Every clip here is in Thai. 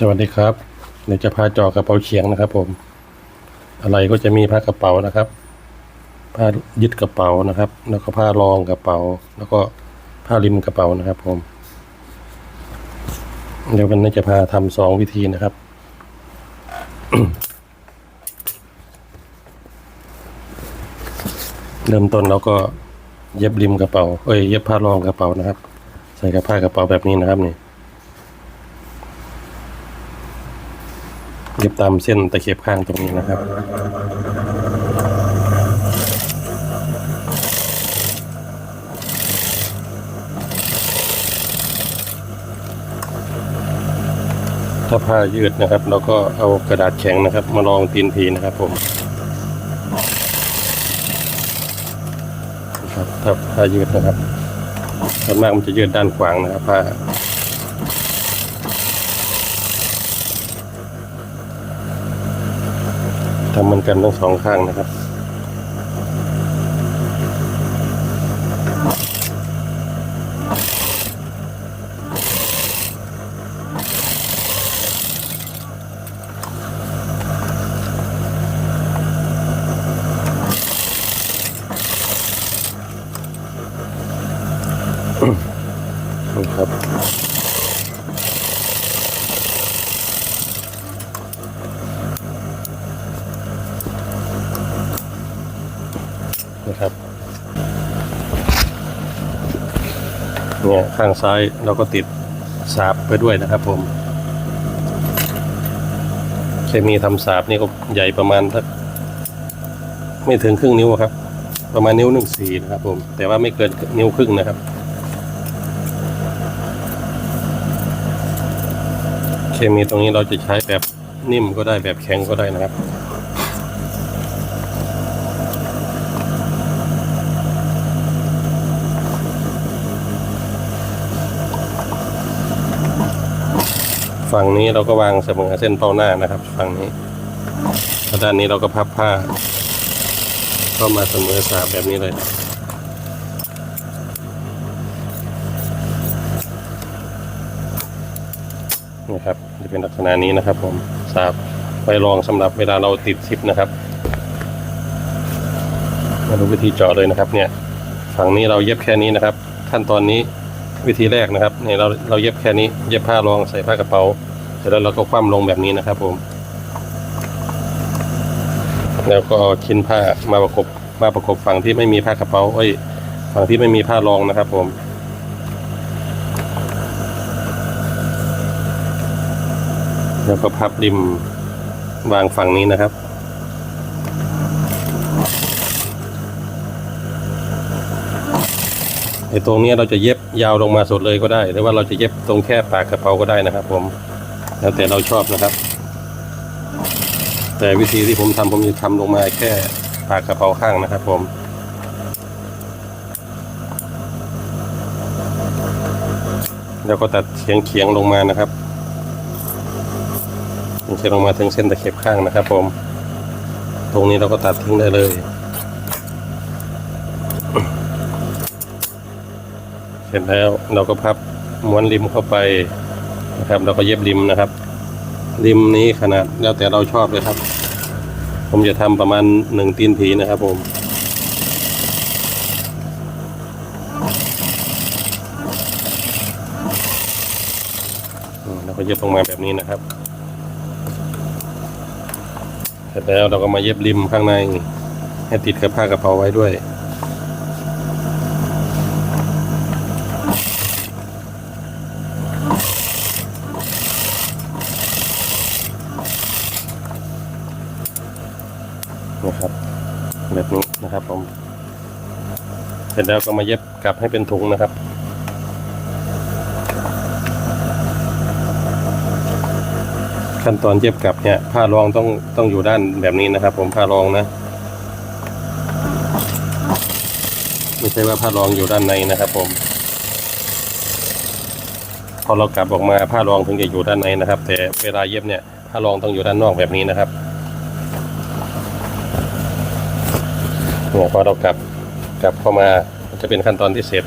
สวัสดีครับเดี๋ยวจะพาจอกระเป๋าเฉียงนะครับ ผม อะไรก็จะมีผ้ากระเป๋านะครับผ้ายึดกระเป๋านะครับ แล้วก็ผ้ารองกระเป๋า แล้วก็ผ้าริมกระเป๋านะครับ ผม เดี๋ยววันนี้จะพาทำสองวิธีนะครับเริ่มต้นเราก็เย็บริมกระเป๋า เอ้ย เย็บผ้ารองกระเป๋านะครับ ใส่กับผ้ากระเป๋าแบบนี้นะครับนี่ เย็ บตามเส้นตะเข็บข้างตรงนี้นะครับถ้าผ้ายืดนะครับเราก็เอากระดาษแข็งนะครับ มาลองตีนผีนะครับผมนะครับถ้าผ้ายืดนะครับส่วนมากมันจะยืดด้านขวางนะครับผ้า ทำเหมือนกันทั้งสองข้างนะครับ นะครับเนี่ยข้างซ้ายเราก็ติดสาบไปด้วยนะครับผมเคมีทำสาบนี่ก็ใหญ่ประมาณสักไม่ถึงครึ่งนิ้วครับ ประมาณนิ้วหนึ่งสี่นะครับผม แต่ว่าไม่เกินนิ้วครึ่งนะครับเคมีตรงนี้เราจะใช้แบบนิ่มก็ได้แบบแข็งก็ได้นะครับ ฝั่งนี้เราก็วางเสมอเส้นเป้าหน้านะครับ ฝั่งนี้แล้วด้านนี้เราก็พับผ้า เข้ามาเสมอสาแบบนี้เลยนี่ครับจะเป็นลักษณะนี้นะครับผมสาบไว้รองสำหรับเวลาเราติดซิปนะครับมาดูวิธีเจาะเลยนะครับ เนี่ย ฝั่งนี้เราเย็บแค่นี้นะครับ ขั้นตอนนี้ วิธีแรกนะครับเนี่ยเราเราเย็บแค่นี้เย็บผ้ารองใส่ผ้ากระเป๋าเสร็จแล้วเราก็คว่ำลงแบบนี้นะครับ ผม แล้วก็ชิ้นผ้ามาประกบมาประกบฝั่งที่ไม่มีผ้ากระเป๋าเอ้ยฝั่งที่ไม่มีผ้ารองนะครับ ผมแล้วก็พับริมวางฝั่งนี้นะครับ อ้ตรงนี้เราจะเย็บยาวลงมาสุดเลยก็ได้ หรือว่าเราจะเย็บตรงแค่ปากกระเป๋าก็ได้นะครับ ผม แล้วแต่เราชอบนะครับ แต่วิธีที่ผมทำผมจะทำลงมาแค่ปากกระเป๋าข้างนะครับ ผมแล้วก็ตัดเฉียงเฉียงลงมานะครับเฉียงลงมาถึงเส้นตะเข็บข้างนะครับ ผม ตรงนี้เราก็ตัดทิ้งได้เลย เสร็จแล้วเราก็พับม้วนริมเข้าไปนะครับ เราก็เย็บริมนะครับ ริมนี้ขนาดแล้วแต่เราชอบเลยครับ ผมจะทำประมาณหนึ่งตีนผีนะครับผมอืมเราก็เย็บลงมาแบบนี้นะครับ เสร็จแล้วเราก็มาเย็บริมข้างในให้ติดกับผ้ากระเป๋าไว้ด้วย นะครับ แบบนี้นะครับ ผม เสร็จแล้วก็มาเย็บกลับให้เป็นถุงนะครับขั้นตอนเย็บกลับเนี่ยผ้ารองต้องต้องอยู่ด้านแบบนี้นะครับ ผมผ้ารองนะ ไม่ใช่ว่าผ้ารองอยู่ด้านในนะครับ ผม พอเรากลับออกมาผ้ารองถึงจะอยู่ด้านในนะครับ แต่เวลาเย็บเนี่ยผ้ารองต้องอยู่ด้านนอกแบบนี้นะครับเนี่ยพอเรากลับ กลับเข้ามาจะเป็นขั้นตอนที่เสร็จ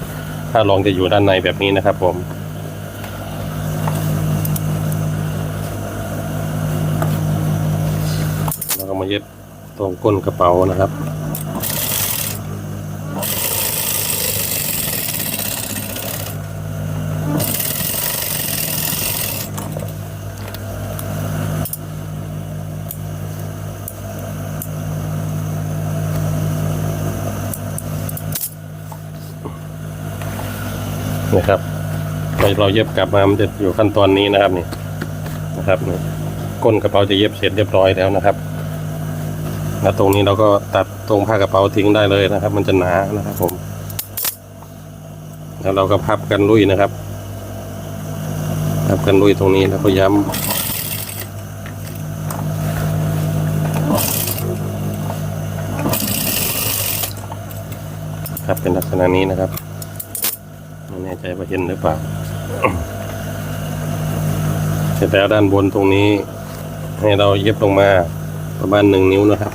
ถ้าลองจะอยู่ด้านในแบบนี้นะครับผมแล้วก็มาเย็บตรงก้นกระเป๋านะครับ นะครับเราเราเย็บกลับมา มันจะอยู่ขั้นตอนนี้นะครับนี่นะครับนี่ก้นกระเป๋าจะเย็บเสร็จเรียบร้อยแล้วนะครับแล้วตรงนี้เราก็ตัดตรงผ้ากระเป๋าทิ้งได้เลยนะครับ มันจะหนานะครับผม แล้วเราก็พับกันลุยนะครับ พับกันลุยตรงนี้แล้วก็ย้ำครับเป็นลักษณะนี้นะครับ ใจว่าเห็นหรือเปล่าเสร็จแล้วด้านบนตรงนี้ ให้เราเย็บลงมาประมาณหนึ่งนิ้วนะครับ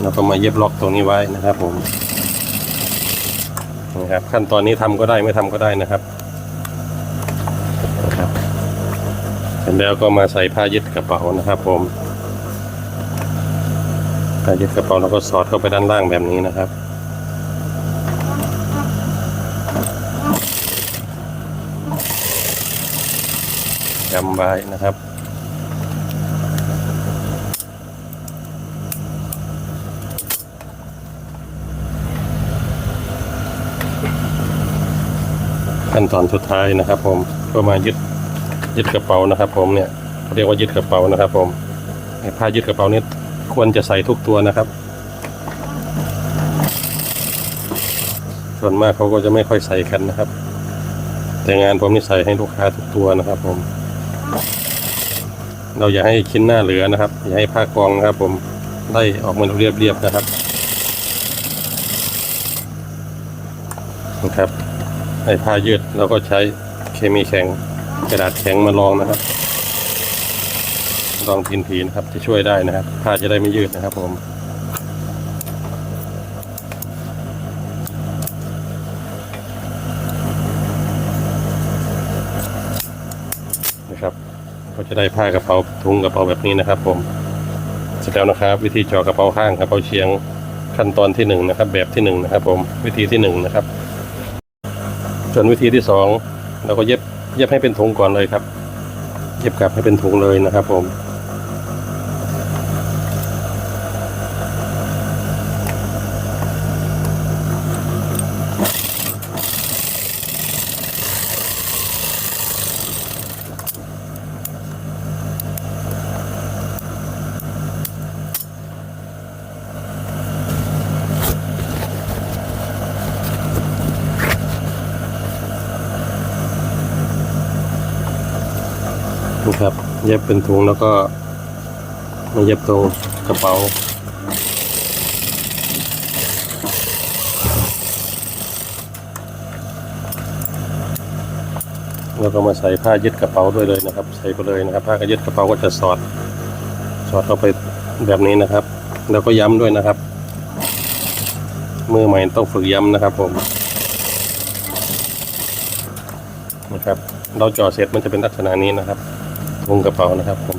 เราก็มาเย็บล็อกตรงนี้ไว้นะครับผมนะครับ ขั้นตอนนี้ทำก็ได้ไม่ทำก็ได้นะครับนะครับเสร็จแล้วก็มาใส่ผ้ายึดกระเป๋านะครับ ผมผ้ายึดกระเป๋าเราก็สอดเข้าไปด้านล่างแบบนี้นะครับ จำไว้นะครับขั้นตอนสุดท้ายนะครับ ผมก็มายึดยึดกระเป๋านะครับ ผมเนี่ยเขาเรียกว่ายึดกระเป๋านะครับ ผมผ้ายึดกระเป๋านี้ควรจะใส่ทุกตัวนะครับ ส่วนมากเขาก็จะไม่ค่อยใส่กันนะครับ แต่งานผมนี่ใส่ให้ลูกค้าทุกตัวนะครับ ผม เราอย่าให้ชิ้นหน้าเหลือนะครับ อย่าให้ผ้ากองนะครับ ผมได้ออกมาเรียบๆนะครับนะครับไอ้ผ้ายืดเราก็ใช้เคมีแข็งกระดาษแข็งมาลองนะครับ ลองพินผีนะครับจะช่วยได้นะครับผ้าจะได้ไม่ยืดนะครับผมนะครับ ก็ จะได้ผ้ากระเป๋าถุงกระเป๋าแบบนี้นะครับ ผมเสร็จแล้วนะครับ วิธีจอกระเป๋าข้างกระเป๋าเชียงขั้นตอนที่หนึ่งนะครับ แบบที่หนึ่งนะครับ ผมวิธีที่หนึ่งนะครับ ส่วนวิธีที่สองเราก็เย็บเย็บให้เป็นถุงก่อนเลยครับ เย็บกลับให้เป็นถุงเลยนะครับ ผม เย็บเป็นถุงแล้วก็มาเย็บตรงกระเป๋าแล้วก็มาใส่ผ้ายึดกระเป๋าด้วยเลยนะครับ ใส่ไปเลยนะครับ ผ้าก็ยึดกระเป๋าก็จะสอด สอดเข้าไปแบบนี้นะครับ แล้วก็ย้ำด้วยนะครับ มือใหม่ต้องฝึกย้ำนะครับผมนะครับ เราจ่อเสร็จมันจะเป็นลักษณะนี้นะครับ วงกระเป๋านะครับผม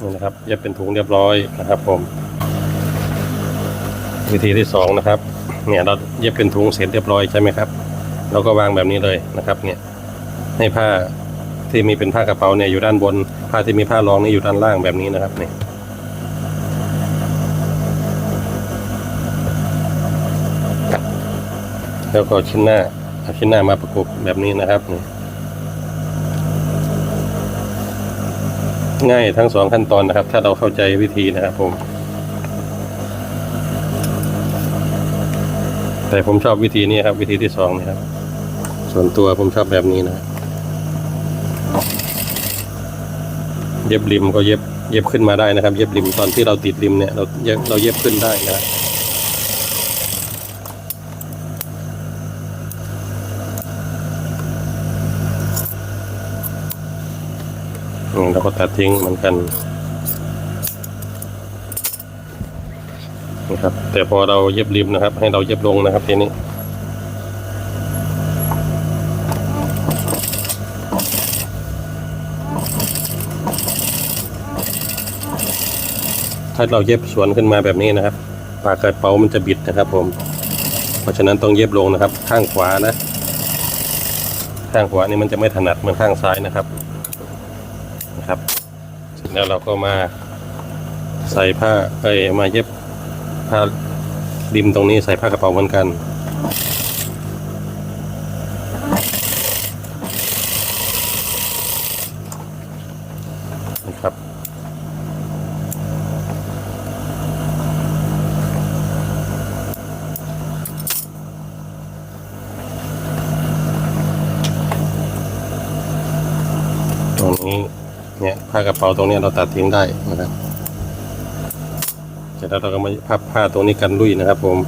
นี่นะครับเย็บเป็นถุงเรียบร้อยนะครับ ผม วิธีที่สองนะครับ เนี่ยเราเย็บเป็นถุงเสร็จเรียบร้อยใช่ไหมครับเราก็วางแบบนี้เลยนะครับ เนี่ยให้ผ้าที่มีเป็นผ้ากระเป๋าเนี่ยอยู่ด้านบน ผ้าที่มีผ้ารองนี่อยู่ด้านล่างแบบนี้นะครับเนี่ย แล้วก็ชิ้นหน้าเอาชิ้นหน้ามาประกบแบบนี้นะครับนี่ง่ายทั้งสองขั้นตอนนะครับ ถ้าเราเข้าใจวิธีนะครับผม แต่ผมชอบวิธีนี้ครับ วิธีที่สองนี่ครับ ส่วนตัวผมชอบแบบนี้นะ เย็บริมก็เย็บเย็บขึ้นมาได้นะครับ เย็บริมตอนที่เราติดริมเนี่ย เราเย็บเราเย็บขึ้นได้นะครับ เราก็ตัดทิ้งเหมือนกันนะครับ แต่พอเราเย็บริมนะครับ ให้เราเย็บลงนะครับทีนี้ถ้าเราเย็บสวนขึ้นมาแบบนี้นะครับปากเกิดเปามันจะบิดนะครับ ผม เพราะฉะนั้นต้องเย็บลงนะครับ ข้างขวานะ ข้างขวานี่มันจะไม่ถนัดเหมือนข้างซ้ายนะครับ แล้วเราก็มาใส่ผ้าเอ้ยมาเย็บผ้าริมตรงนี้ใส่ผ้ากระเป๋าเหมือนกัน นะครับ ตรงนี้เนี่ย ผ้ากระเป๋าตรงนี้เราตัดทิ้งได้นะครับเสร็จแล้วเราก็มาพับผ้าตรงนี้กันลุยนะครับ ผม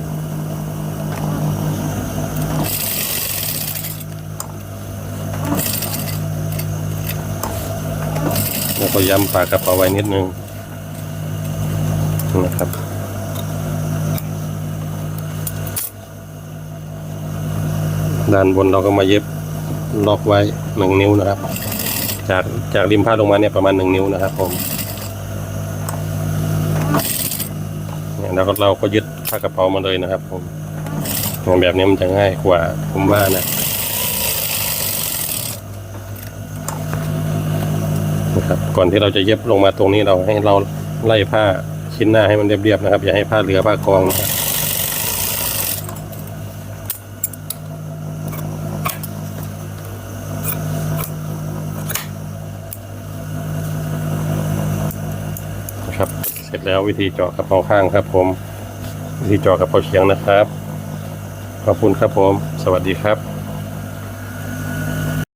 แล้วก็ย้ำปากกระเป๋าไว้นิดนึงนะครับด้านบนเราก็มาเย็บล็อกไว้หนึ่งนิ้วนะครับ จากจากริมผ้าลงมาเนี่ยประมาณหนึ่งนิ้วนะครับผมเนี่ยแล้วก็เราก็ยึดผ้ากระเป๋ามาเลยนะครับ ผมแบบนี้มันจะง่ายกว่าผมว่านะนะครับก่อนที่เราจะเย็บลงมาตรงนี้เราให้เราไล่ผ้าชิ้นหน้าให้มันเรียบๆนะครับ อย่าให้ผ้าเหลือผ้ากองนะครับนะครับ เส ร็จแล้ววิธีเจาะกระเป๋าข้างครับ ผม วิธีเจาะกระเป๋าเฉียงนะครับ ขอบคุณครับผม สวัสดีครับ